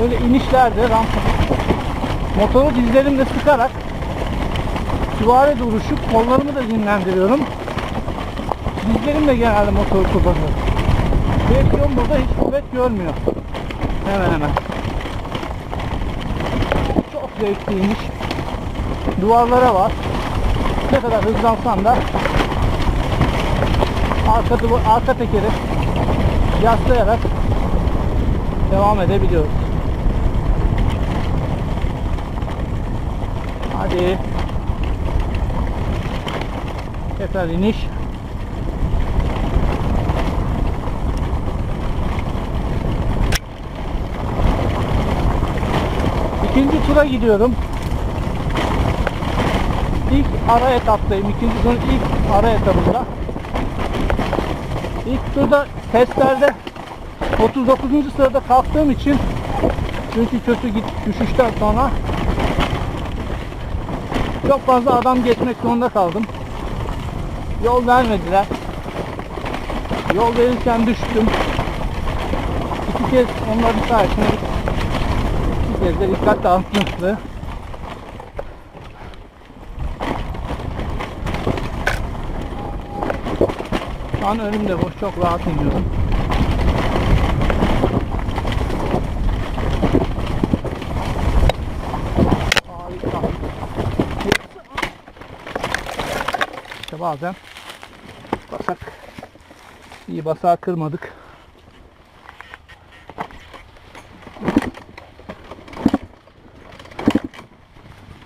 böyle inişlerde rampa motoru dizlerimle sıkarak süvari duruşu kollarımı da dinlendiriyorum. Dizlerimle genelde motoru kullanıyorum. Direksiyon burada hiç kuvvet görmüyor. Hemen hemen. Çok zevkliymiş. Duvarlara var. Ne kadar hızlansam da arka, arka tekeri yaslayarak devam edebiliyoruz. Hadi. Tekrar iniş. İkinci tura gidiyorum. İlk ara etaptayım. İkinci turun ilk ara etabında. İlk turda testlerde 39. sırada kalktığım için çünkü kötü git düşüşten sonra çok fazla adam geçmek zorunda kaldım. Yol vermediler. Yol verirken düştüm. İki kez onların sayesinde iki kez de dikkat dağıtmıştı. Şu an önümde boş çok rahat iniyorum. İşte bazen basak iyi basağı kırmadık.